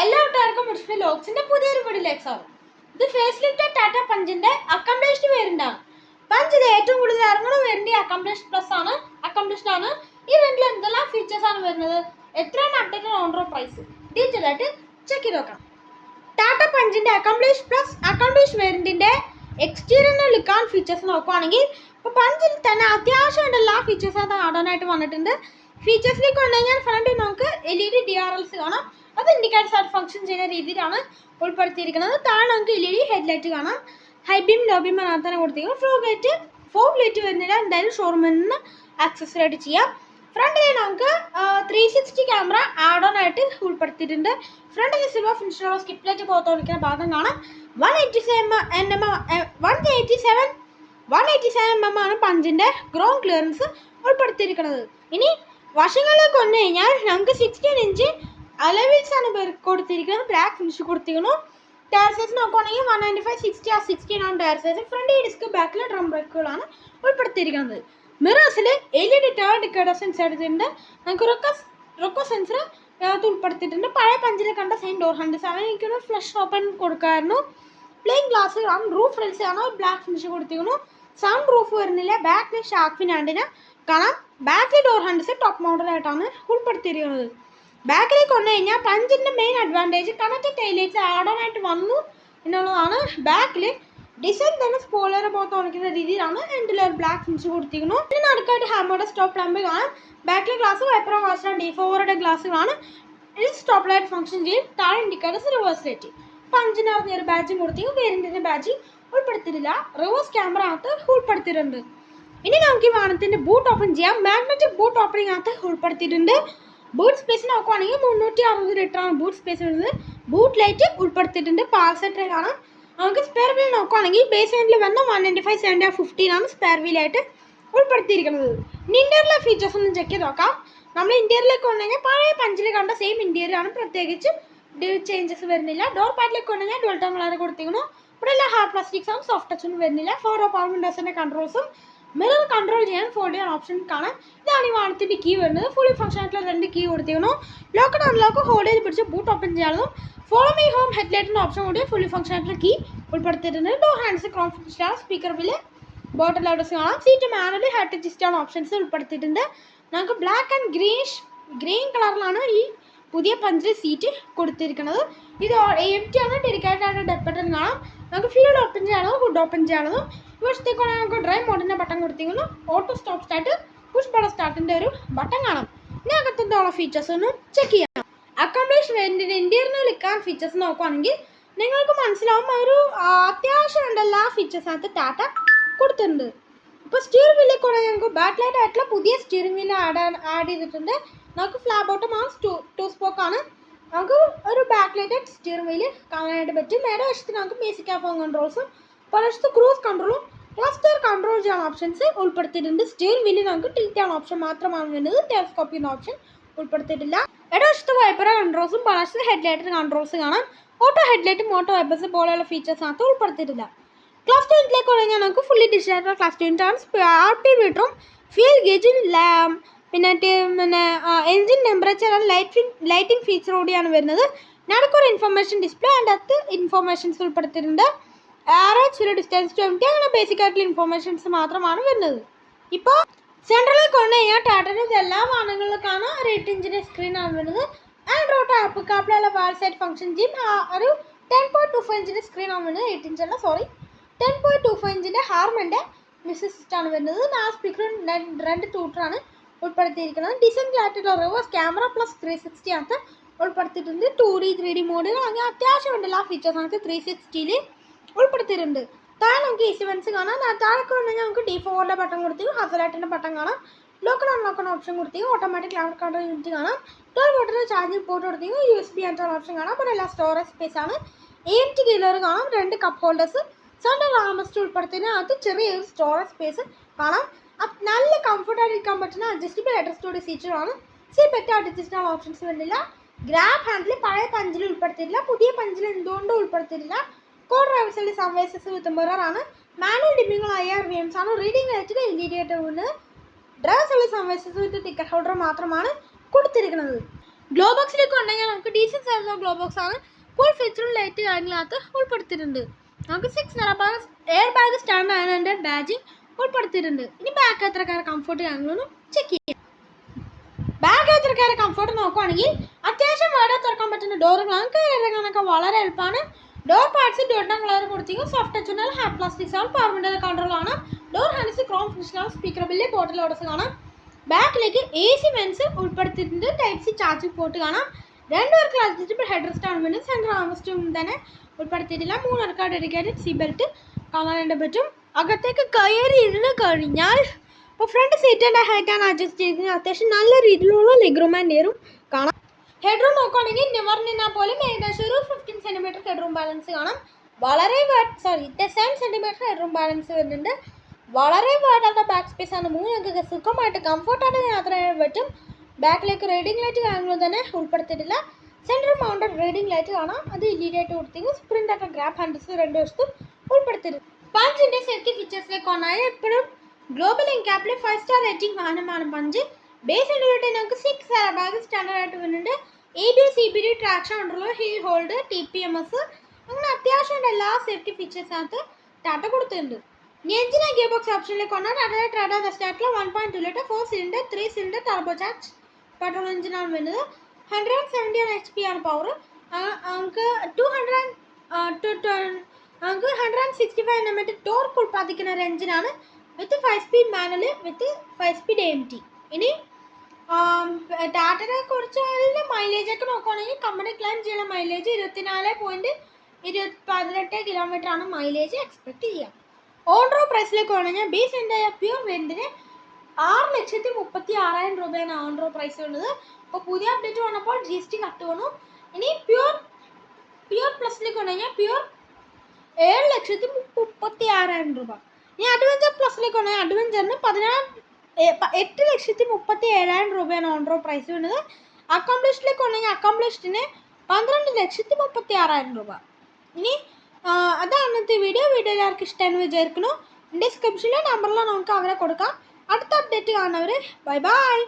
എല്ലാ കൂട്ടുകാർക്കും ലോക്സിന്റെ പുതിയൊരു വീഡിയോയിലേക്ക് സ്വാഗതം ഇത് ഫേസ് ലിഫ്റ്റ് ടാറ്റ പഞ്ചിന്റെ അക്കംപ്ലിഷ്ഡ് വേരിയന്റാണ് പഞ്ച് ഇത് ഏറ്റവും കൂടുതൽ ഇറങ്ങുന്ന വേരിയന്റ് അക്കംപ്ലിഷ്ഡ് പ്ലസ് ആണ്. അക്കംപ്ലിഷ്ഡ് ആണ്. ഈ വേരിയന്റിൽ എന്തെല്ലാം ഫീച്ചേഴ്സ് ആണ് വരുന്നത്? എത്രയാണ് updated on road price detail ആയിട്ട് ചെക്ക് ചെയ്ത് നോക്കാം. ടാറ്റ പഞ്ചിന്റെ അക്കംപ്ലിഷ് പ്ലസ് അക്കംപ്ലിഷ് വേരിയന്റിന്റെ എക്സ്റ്റീരിയർ ലുക്കാൻ ഫീച്ചേഴ്സ് നോക്കുവാണെങ്കിൽ ഇപ്പോൾ പഞ്ചിൽ തന്നെ അത്യാവശ്യം എല്ലാ ഫീച്ചേഴ്സ് അത് ആടാനായിട്ട് വന്നിട്ടുണ്ട്. ഫീച്ചേഴ്സിലേക്ക് വന്നു കഴിഞ്ഞാൽ ഫ്രണ്ടിൽ നമുക്ക് L E D D R Ls കാണാം. അത് ഇൻഡിക്കേറ്റർ ആയിട്ട് ഫംഗ്ഷൻ ചെയ്യുന്ന രീതിയിലാണ് ഉൾപ്പെടുത്തിയിരിക്കുന്നത്. താഴെ നമുക്ക് എൽ ഇ ഡി ഹെഡ്ലൈറ്റ് കാണാം. ഹൈ ബീം ലോ അതിനകത്ത് തന്നെ കൊടുത്തിരിക്കുന്നത് ഫ്ലോ ലൈറ്റ് ഫോർ ലൈറ്റ് വരുന്നില്ല. എന്തായാലും ഷോറൂമിൽ നിന്ന് ആക്സസറി ആയിട്ട് ചെയ്യാം. ഫ്രണ്ടിൽ നമുക്ക് three sixty camera add on ആയിട്ട് ഉൾപ്പെടുത്തിയിട്ടുണ്ട്. ഫ്രണ്ടിൽ സിൽവർ ഫിനിഷുള്ള സ്കിപ്പ് ലൈറ്റ് പുറത്തോടിക്കുന്ന ഭാഗം കാണാം. One eighty seven N M one eighty seven one eighty seven M M ആണ് പഞ്ചിന്റെ ഗ്രൗണ്ട് ക്ലിയറൻസ് ഉൾപ്പെടുത്തിയിരിക്കുന്നത്. ഇനി വശങ്ങളിലേക്ക് വന്നു കഴിഞ്ഞാൽ നമുക്ക് സിക്സ്റ്റീൻ ഇഞ്ച് അലവിൽസ് ആണ് പേര് കൊടുത്തിരിക്കുന്നത്. ബ്ലാക്ക് ഫിനിഷ് കൊടുത്തിരിക്കുന്നു. ടയർ സൈസ് നോക്കുവാണെങ്കിൽ വൺ നയന്റി ഫൈവ് സിക്സ്റ്റി ആ സിക്സ്റ്റീൻ ആണ് ടയർ സൈസ് ഫ്രണ്ട് ഡിസ്ക് ബാക്കിൽ ഡ്രം ബ്രേക്കുകളാണ് ഉൾപ്പെടുത്തിയിരിക്കുന്നത്. മിറേഴ്സിൽ L E D turn indicator sensor എടുത്തിട്ടുണ്ട്. നമുക്ക് റൊക്കോ റൊക്കോ സെൻസർ അതിനകത്ത് ഉൾപ്പെടുത്തിയിട്ടുണ്ട്. പഴയ പഞ്ചിൽ കണ്ട സെയിം ഡോർ ഹാൻഡിൽസ് ആണ്. എനിക്കൊരു ഫ്ലഷ് ഓപ്പൺ കൊടുക്കാമായിരുന്നു പ്ലെയിൻ ഗ്ലാസ് ആണ് റൂഫ് റെൽസ് ആണ് ബ്ലാക്ക് ഫിനിഷ് കൊടുത്തിരിക്കുന്നു. സൗണ്ട് റൂഫ് വരുന്നില്ല. ബാക്കിൽ ആൻഡിന് കാണാം. ബാക്കിൽ ഡോർ ഹാൻഡിൽസ് ടോപ്പ് മോഡലായിട്ടാണ് ഉൾപ്പെടുത്തിയിരിക്കുന്നത്. ബാക്കിലേക്ക് വന്നു കഴിഞ്ഞാൽ പഞ്ചിന്റെ മെയിൻ അഡ്വാന്റേജ് കണക്റ്റഡ് ടൈലേറ്റ്സ് ആടാനായിട്ട് വന്നു എന്നുള്ളതാണ്. ബാക്കിൽ ഡിസൈൻ തന്നെ സ്പോയിലർ പോകത്ത് ഉണക്കുന്ന രീതിയിലാണ് എന്റെ ഒരു ബ്ലാക്ക് ഫിനിഷ് കൊടുത്തിരിക്കുന്നു പിന്നെ നടുക്കായിട്ട് ഹാമോടെ സ്റ്റോപ്പ് ലാമ്പ് കാണാം. ബാക്കിലെ ഗ്ലാസ് വൈപ്പറോ വാസ്റ്റാ ഡി ഫോറുടെ ഗ്ലാസ്സുകളാണ് ഇത് സ്റ്റോപ്പ് ലൈറ്റ് ഫംഗ്ഷൻ ചെയ്യും താഴെ ഇൻഡിക്കേറ്റേഴ്സ് റിവേഴ്സ് ലൈറ്റ് പഞ്ചിന് അറിഞ്ഞ ഒരു ബാഡ്ജും കൊടുത്തിരിക്കും വേരിന്റെ ബാഡ്ജ് ഉൾപ്പെടുത്തിയിട്ടില്ല. റിവേഴ്സ് ക്യാമറ അകത്ത് ഉൾപ്പെടുത്തിയിട്ടുണ്ട്. ഇനി നമുക്ക് ഈ വാഹനത്തിന്റെ ബൂട്ട് ഓപ്പൺ ചെയ്യാം. മാഗ്നറ്റിക് ബൂട്ട് ഓപ്പണിംഗ് അകത്ത് ഉൾപ്പെടുത്തിയിട്ടുണ്ട്. ബൂട്ട് സ്പേസ് നോക്കുവാണെങ്കിൽ മുന്നൂറ്റി അറുപത് ലിറ്റർ ആണ് ബൂട്ട് സ്പേസ് വരുന്നത് ബൂട്ട് ലൈറ്റ് ഉൾപ്പെടുത്തിയിട്ടുണ്ട്. പാർസെറ്റർ ആണ് നമുക്ക് സ്പെയർ വീൽ നോക്കുവാണെങ്കിൽ ബേസ് വേൻഡിൽ വന്ന one ninety five seventy fifteen ആണ് സ്പെയർ വീലായിട്ട് ഉൾപ്പെടുത്തിയിരിക്കുന്നത്. ഇന്റീരിയറിലെ ഫീച്ചേഴ്സ് ഒന്ന് ചെക്ക് ചെയ്ത് നോക്കാം. നമ്മൾ ഇന്റീരിയറിലേക്ക് വന്നുകഴിഞ്ഞാൽ പഴയ പഞ്ചിൽ കണ്ട സെയിം ഇന്റീരിയർ ആണ്. പ്രത്യേകിച്ച് ചേഞ്ചസ് വരുന്നില്ല. ഡോർ പാറ്റിലേക്ക് വന്നുകഴിഞ്ഞാൽ ഡുവൽ ടോൺ കളർ കൊടുത്തിരിക്കുന്നു. ഇവിടെ എല്ലാം ഹാർഡ് പ്ലാസ്റ്റിക്സും സോഫ്റ്റ് ടച്ചും വരുന്നില്ല. ഫോർ ഓ പവർ വിൻഡോസിന്റെ കൺട്രോൾസും മിറർ കൺട്രോൾ ചെയ്യാൻ ഫോൾഡ് ഓപ്ഷൻ കാണാം ഇതാണ് ഈ വാണത്തിന്റെ കീ വരുന്നത്. ഫുള്ളി ഫംഗ്ഷൻ ആയിട്ടുള്ള രണ്ട് കീ കൊടുത്തിരിക്കുന്നു. ലോക്ക് അൺലോക്ക് ഹോൾഡ് ചെയ്ത് പിടിച്ച് ബൂട്ട് ഓപ്പൺ ചെയ്യാനും ഫോളോ മീ ഹോം ഹെഡ്ലൈറ്റിന്റെ ഓപ്ഷൻ കൂടി ഫുള്ളി ഫംഗ്ഷൻ ആയിട്ടുള്ള കീ ഉൾപ്പെടുത്തിയിട്ടുണ്ട്. ഡോ ഹാൻഡ്സ് ക്രോൺ സ്പീക്കർ ബില്ല് ബോട്ടിൽ ലൗഡേഴ്സ് കാണാം. സീറ്റ് മാനുവലി ഹാർട്ട് ജിസ്റ്റാണ് ഓപ്ഷൻസ് ഉൾപ്പെടുത്തിയിട്ടുണ്ട്. നമുക്ക് ബ്ലാക്ക് ആൻഡ് ഗ്രീഷ് ഗ്രീൻ കളറിലാണ് ഈ പുതിയ പഞ്ചിൽ സീറ്റ് കൊടുത്തിരിക്കുന്നത്. ഇത് എം ടി ആണ് ഡെഡിക്കേറ്റഡ് ആയിട്ട് ഡെപ്പറ്റൻ കാണാം നമുക്ക് ഫീൽഡ് ഓപ്പൺ ചെയ്യാനോ ഹുഡ് ഓപ്പൺ ചെയ്യാനോ ഇവിടത്തേക്ക് നമുക്ക് ഡ്രൈവ് മോഡിന്റെ ബട്ടൺ കൊടുത്തിരിക്കുന്നു auto stop start push button സ്റ്റാർട്ടിന്റെ ഒരു ബട്ടൺ കാണാം. ഇനി അകത്തുള്ള ഫീച്ചേഴ്സ് ഒന്ന് ചെക്ക് ചെയ്യാം. അക്കോംപ്ലിഷ് വേരിയന്റിന്റെ ഇന്റീരിയർ ലിക്കാൻ ഫീച്ചേഴ്സ് നോക്കുവാണെങ്കിൽ നിങ്ങൾക്ക് മനസ്സിലാവും ഒരു ആ, അത്യാവശ്യം ഉണ്ട് എല്ലാ ഫീച്ചേഴ്സിനകത്ത് ടാറ്റ കൊടുത്തിട്ടുണ്ട്. ഇപ്പോൾ സ്റ്റിയറിംഗ് വീലിൽ കൂടെ ഞങ്ങൾക്ക് ബാക്ക് ലൈറ്റ് ആയിട്ടുള്ള പുതിയ സ്റ്റിയറിംഗ് വീൽ ആഡ് ആഡ് ചെയ്തിട്ടുണ്ട്. നമുക്ക് ഫ്ലാബ് ബോട്ടം ആ ടു സ്പോക്ക് ആണ്. നമുക്ക് ഒരു ബാക്ക് ലൈറ്റ് സ്റ്റിയറിംഗ് വീൽ കാണാനായിട്ട് പറ്റും. നേരെ വശത്ത് നമുക്ക് ബേസിക് ആ ഫോൺ കൺട്രോൾസും പലവശത്ത് ക്രൂസ് കൺട്രോളും ക്ലസ്റ്റർ കൺട്രോൾ ചെയ്യാൻ ഓപ്ഷൻസ് ഉൾപ്പെടുത്തിയിട്ടുണ്ട്. സ്റ്റീൽ വീലിൽ നമുക്ക് ടിൽറ്റ് ചെയ്യാൻ ഓപ്ഷൻ മാത്രമാണ് വരുന്നത്. ടെലസ്കോപ്പ് എന്ന ഓപ്ഷൻ ഉൾപ്പെടുത്തിയിട്ടില്ല. ഇടവശത്ത് വൈപ്പർ കൺട്രോൾസും ഹെഡ് ഹെഡ്ലൈറ്റ് കൺട്രോൾസ് കാണാം. ഓട്ടോ ഹെഡ്ലൈറ്റും ഓട്ടോ വൈപ്പേഴ്സ് പോലെയുള്ള ഫീച്ചേഴ്സ് ഫീച്ചേഴ്സിനകത്ത് ഉൾപ്പെടുത്തിയിട്ടില്ല. ക്ലാസ് യൂണിറ്റിലേക്ക് കഴിഞ്ഞാൽ നമുക്ക് ഫുള്ളി ഡിജിറ്റൽ ക്ലാസ് യൂണിറ്റ് ആണ്. ആർ പി മീറ്ററും ഫ്യൂൽ ഗേജും പിന്നെ ടി- പിന്നെ engine temperature and lighting lighting feature കൂടിയാണ് വരുന്നത്. നടക്കൊരു ഇൻഫർമേഷൻ ഡിസ്പ്ലേ അതിന്റെ അകത്ത് ഇൻഫർമേഷൻസ് ഉൾപ്പെടുത്തിയിട്ടുണ്ട്. ആവറേജ് ചില ഡിസ്റ്റൻസ് ടു എം ടി അങ്ങനെ ബേസിക് ആയിട്ടുള്ള ഇൻഫോർമേഷൻസ് മാത്രമാണ് വരുന്നത്. ഇപ്പോൾ സെൻട്രലിൽ വന്നു കഴിഞ്ഞാൽ ടാറ്റന്റെ എല്ലാ വാഹനങ്ങളിലേക്കാണ് ഒരു എട്ട് ഇഞ്ചിന്റെ സ്ക്രീനാണ് വരുന്നത്. ആൻഡ്രോയിഡ് ആപ്പ് കാപ്പിലുള്ള വാൾ സൈഡ് ഫംഗ്ഷൻ ജിം ഒരു ടെൻ പോയിന്റ് ടു ഫൈവ് ഇഞ്ചിന്റെ സ്ക്രീനാണ് വരുന്നത്. Eight ഇഞ്ചല്ല sorry ten point two five ഇഞ്ചിന്റെ ഹാർമന്റെ സിസ്റ്റമാണ് വരുന്നത്. ആ സ്പീക്കറും രണ്ട് ട്യൂട്ടറാണ് ഉൾപ്പെടുത്തിയിരിക്കുന്നത്. ഡിസം ക്ലാറ്റിലുള്ള reverse camera plus three sixty അകത്ത് ഉൾപ്പെടുത്തിയിട്ടുണ്ട്. ടു ഡി ത്രീ ഡി മോഡുകൾ അങ്ങനെ അത്യാവശ്യം ഉണ്ടല്ലോ. ആ ഫീച്ചേഴ്സ് ആണ് ത്രീ സിക്സ്റ്റിയിൽ ഉൾപ്പെടുത്തിയിട്ടുണ്ട്. താഴെ നമുക്ക് ഈസി വെൻസ് കാണാം. താഴെ വന്നു നമുക്ക് ഡി ഫോറിന്റെ ബട്ടൺ കൊടുത്തു ഹസലായിട്ടിന്റെ ബട്ടൺ കാണാം. ലോക്കൽ അൺലോക്കൺ ഓപ്ഷൻ കൊടുത്തി ഓട്ടോമാറ്റിക് ക്ലൗഡ് കാർഡ് യൂണിറ്റ് കാണാം. ട്വൽവ് വോട്ടിന്റെ ചാർജ് പോർട്ട് കൊടുത്തു U S B and option കാണാം. അപ്പോൾ എല്ലാ സ്റ്റോറേജ് സ്പേസ് ആണ്. എ ടി കീലർ കാണാം രണ്ട് കപ്പ് ഹോൾഡേഴ്സ് സെൻട്രൽ ആമസ്റ്റ് ഉൾപ്പെടുത്തിന് അത് ചെറിയൊരു സ്റ്റോറേജ് സ്പേസ് കാണാം. നല്ല കംഫർട്ടായിട്ട് ഇരിക്കാൻ പറ്റുന്ന അഡ്ജസ്റ്റബിൾ അഡ്രസ്റ്റോടെ ഫീച്ചറാണ് സീ പെറ്റ് അഡ്ജസ്റ്റബിൾ ഓപ്ഷൻസ് വരുന്നില്ല. ഗ്രാബ് ഹാൻഡിൽ പഴയ പഞ്ചിൽ ഉൾപ്പെടുത്തിയിട്ടില്ല. പുതിയ പഞ്ചിൽ എന്തുകൊണ്ടും ഉൾപ്പെടുത്തിയിട്ടില്ല. കോ ഡ്രൈവേഴ്സിൽ സംവേസസ് വിത്ത് മിറർ ആണ് മാനുവൽ ഡിമ്മിങ്ങൾ ഐ ആർ വി എംസ് ആണ് റീഡിംഗ് ലൈറ്റിൽ എൽ ഇ ഡി ആയിട്ട് വരുന്നത് ഡ്രൈവേഴ്സിൽ വിത്ത് ടിക്കറ്റ് ഹോൾഡർ മാത്രമാണ് കൊടുത്തിരിക്കുന്നത്. ഗ്ലോ ബോക്സിലേക്ക് ഉണ്ടെങ്കിൽ നമുക്ക് ഡീസന്റ് സൈസ് ഗ്ലോ ബോക്സ് ആണ് ഫുൾ ഫീച്ചറും ലൈറ്റ് കാര്യങ്ങളകത്ത് ഉൾപ്പെടുത്തിയിട്ടുണ്ട്. നമുക്ക് സിക്സ് നിറ ബാഗ് എയർ ബാഗ് സ്റ്റാൻഡ് ആയതിന്റെ ബാജിങ് ഉൾപ്പെടുത്തിയിട്ടുണ്ട്. ഇനി ബാക്ക് യാത്രക്കാരെ കംഫർട്ട് കാര്യങ്ങളൊന്നും ചെക്ക് ചെയ്യാം. ബാഗ് യാത്രക്കാരെ കംഫർട്ട് നോക്കുവാണെങ്കിൽ അത്യാവശ്യം വേറെ തുറക്കാൻ പറ്റുന്ന ഡോറുകളാണ് കയറിറങ്ങാനൊക്കെ വളരെ എളുപ്പമാണ്. ഡോർ പാർട്സ് ഡോട്ടം കളർ കൊടുത്തിരിക്കും സോഫ്റ്റ് ടച്ച് ഹാർഡ് പ്ലാസ്റ്റിക്സ് ആണ്. പവർമെന്റൽ കൺട്രോളാണ് ഡോർ ഹാൻഡ്സ് ക്രോം ഫിഷനാണ് സ്പീക്കർ വലിയ ബോട്ടിൽ ഓർഡർസ് കാണാം ബാക്കിലേക്ക് എ സി വെൻസ് ഉൾപ്പെടുത്തിയിട്ടുണ്ട്. ടൈപ്പ് സി ചാർജിംഗ് പോർട്ട് കാണാം രണ്ടുപേർക്ക് അഡ്ജസ്റ്റബിൾ ഹെഡ് റെസ്റ്റ് ആണ്. വേണ്ടത് സെൻട്രൽ ആമസ്റ്റും തന്നെ ഉൾപ്പെടുത്തിയിട്ടില്ല. മൂന്നുപേർക്ക് ഡെഡിക്കേറ്റഡ് സീ ബെൽറ്റ് കാണാനായിട്ട് പറ്റും. അകത്തേക്ക് കയറി ഇരുന്ന് കഴിഞ്ഞാൽ ഇപ്പോൾ ഫ്രണ്ട് സീറ്റിന്റെ ഹൈറ്റാണ് അഡ്ജസ്റ്റ് ചെയ്തിരിക്കുന്നത് അത്യാവശ്യം നല്ല രീതിയിലുള്ള ലെഗ് റൂം കാണാം. ഹെഡ് റൂം നോക്കുകയാണെങ്കിൽ നിവർ നിന്നാൽ പോലും ഏകദേശം ഒരു fifteen centimetre head room balance കാണാം. വളരെ sorry seven centimetre head room balance വരുന്നുണ്ട്. വളരെ വേർഡാത്ത ബാക്ക് സ്പേസ് ആണ്. മൂന്നൊക്കെ സുഖമായിട്ട് കംഫർട്ടായിട്ട് യാത്ര ചെയ്യാൻ പറ്റും. ബാക്കിലേക്ക് റീഡിംഗ് ലൈറ്റ് കാര്യങ്ങളും തന്നെ ഉൾപ്പെടുത്തിയിട്ടില്ല. സെൻട്രൽ മൗണ്ടഡ് റീഡിംഗ് ലൈറ്റ് കാണാം. അത് ഇല്ലീഡിയായിട്ട് കൊടുത്തെങ്കിൽ സ്പ്രിന്റ് ആയിട്ട് ഗ്രാഫ് ഹാൻഡിൽസ് രണ്ട് വശത്തും ഉൾപ്പെടുത്തിയിട്ടുണ്ട്. പഞ്ചിന്റെ സേഫ്റ്റി ഫീച്ചേഴ്സിലേക്ക് വന്നാൽ എപ്പോഴും ഗ്ലോബൽ ഇൻകാപ്പിലെ ഫൈവ് സ്റ്റാർ റേറ്റിംഗ് വാഹനമാണ് പഞ്ച് ബേസ് ഇൻഡിക്കേറ്റർ നമുക്ക് സിക്സ് അറബാഗ് സ്റ്റാൻഡേർഡ് ആയിട്ട് വരുന്നുണ്ട് A B C B D traction ഉണ്ടല്ലോ hill hold T P M S അങ്ങനെ അത്യാവശ്യമുള്ള എല്ലാ സേഫ്റ്റി ഫീച്ചേഴ്സിനകത്ത് ടാറ്റ കൊടുത്തിട്ടുണ്ട് ഇനി ഗിയർ ബോക്സ് ഓപ്ഷനിലേക്ക് വന്നാൽ Tata Tata സ്റ്റാർട്ടിൽ one point two litre four cylinder three cylinder turbo charge petrol എഞ്ചിനാണ് വരുന്നത് hundred and seventy one H P ആണ് പവർ നമുക്ക് ടു ഹൺഡ്രഡ് ആൻഡ് നമുക്ക് hundred and sixty five M at torque ഉൽപ്പാദിക്കുന്ന ഒരു എഞ്ചിനാണ് with five speed manual with five speed M T ഇനി ടാറ്റയെ കുറിച്ച് അതിന്റെ മൈലേജ് ഒക്കെ നോക്കുകയാണെങ്കിൽ കമ്പനി ക്ലെയിം ചെയ്യുന്ന മൈലേജ് ഇരുപത്തിനാല് പോയിന്റ് ഇരുപത്തി പതിനെട്ട് കിലോമീറ്റർ ആണ് മൈലേജ് എക്സ്പെക്ട് ചെയ്യുക. ഓൺ റോഡ് പ്രൈസിലേക്ക് വേണമെങ്കിൽ ബി എന്റെ പ്യൂർ വെന്റിന് ആറ് ലക്ഷത്തി മുപ്പത്തി ആറായിരം രൂപയാണ് ഓൺ റോഡ് പ്രൈസ് ഉള്ളത് അപ്പോൾ പുതിയ അപ്ഡേറ്റ് വന്നപ്പോൾ ജി എസ് ടി കട്ട് വന്നു. ഇനി പ്യൂർ പ്യൂർ പ്ലസിലേക്ക് വേണമെങ്കിൽ പ്യൂർ ഏഴ് ലക്ഷത്തി മുപ്പത്തി ആറായിരം രൂപ. ഇനി അഡ്വഞ്ചർ പ്ലസിലേക്ക് വേണമെങ്കിൽ അഡ്വഞ്ചറിന് പതിനാറ് എട്ട് ലക്ഷത്തി മുപ്പത്തി ഏഴായിരം രൂപയാണ് ഓൺ റോഡ് പ്രൈസ് വരുന്നത്. അക്കോംപ്ലിഷ്ഡിലേക്ക് വന്നെങ്കിൽ അക്കോംപ്ലിഷ്ഡിന് പന്ത്രണ്ട് ലക്ഷത്തി മുപ്പത്തി ആറായിരം രൂപ. ഇനി അതാണ് ഇന്നത്തെ വീഡിയോ വീഡിയോ എല്ലാവർക്കും ഇഷ്ടമെന്ന് വിചാരിക്കുന്നു. ഡിസ്ക്രിപ്ഷനിലെ നമ്പറിലാണ് നമുക്ക് അവരെ കൊടുക്കാം. അടുത്ത അപ്ഡേറ്റ് കാണുന്നവർ ബൈ ബൈ